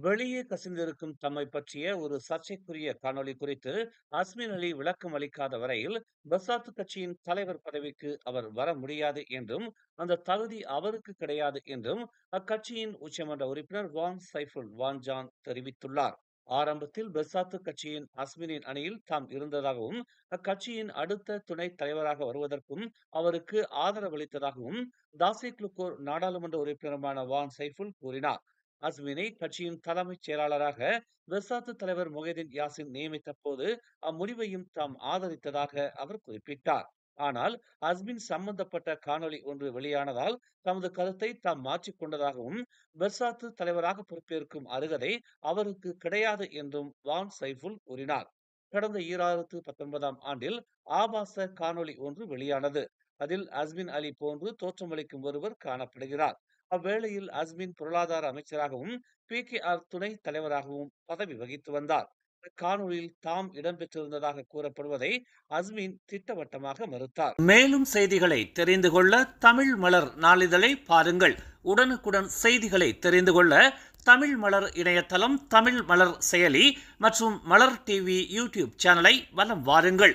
வெளியே கசிந்திருக்கும் தம்மை பற்றிய ஒரு சர்ச்சைக்குரிய காணொளி குறித்து அஸ்மின் அலி விளக்கம் அளிக்காத வரையில் பசாத் கட்சியின் தலைவர் பதவிக்கு அவர் வர முடியாது என்றும் அந்த தகுதி அவருக்கு கிடையாது என்றும் அக்கட்சியின் உச்சமன்ற உறுப்பினர் வான் சைஃபுல் வான் ஜான் தெரிவித்துள்ளார். ஆரம்பத்தில் பெசாத்து கட்சியின் அஸ்மினின் அணியில் தாம் இருந்ததாகவும் அக்கட்சியின் அடுத்த துணைத் தலைவராக வருவதற்கும் அவருக்கு ஆதரவளித்ததாகவும் தாசிக்லுக்கோர் நாடாளுமன்ற உறுப்பினருமான வான் சைஃபுல் கூறினார். அஸ்மினை கட்சியின் தலைமைச் செயலாளராக பெசாத்து தலைவர் முகைதீன் யாசின் நியமித்த போது அம்முடிவையும் தாம் ஆதரித்ததாக அவர் குறிப்பிட்டார். ஆனால் அஸ்மின் சம்பந்தப்பட்ட காணொலி ஒன்று வெளியானதால் தமது கருத்தை தாம் மாற்றிக்கொண்டதாகவும் பெர்சாத்து தலைவராக பொறுப்பேற்கும் அருகதை அவருக்கு கிடையாது என்றும் வான் சைஃபுல் கூறினார். கடந்த ஈராயிரத்து பத்தொன்பதாம் ஆண்டில் ஆபாச காணொலி ஒன்று வெளியானது. அதில் அஸ்மின் அலி போன்று தோற்றமளிக்கும் ஒருவர் காணப்படுகிறார். அவ்வேளையில் அஸ்மின் பொருளாதார அமைச்சராகவும் பி கே ஆர் துணை தலைவராகவும் பதவி வகித்து வந்தார். காணொலியில் தாம் இடம்பெற்றிருந்ததாக கூறப்படுவதை அஸ்மின் திட்டவட்டமாக மறுத்தார். மேலும் செய்திகளை தெரிந்து கொள்ள தமிழ் மலர் நாளிதழை பாருங்கள். உடனுக்குடன் செய்திகளை தெரிந்து கொள்ள தமிழ் மலர் இணையதளம் தமிழ் மலர் செயலி மற்றும் மலர் டிவி யூடியூப் சேனலை வலம் வாருங்கள்.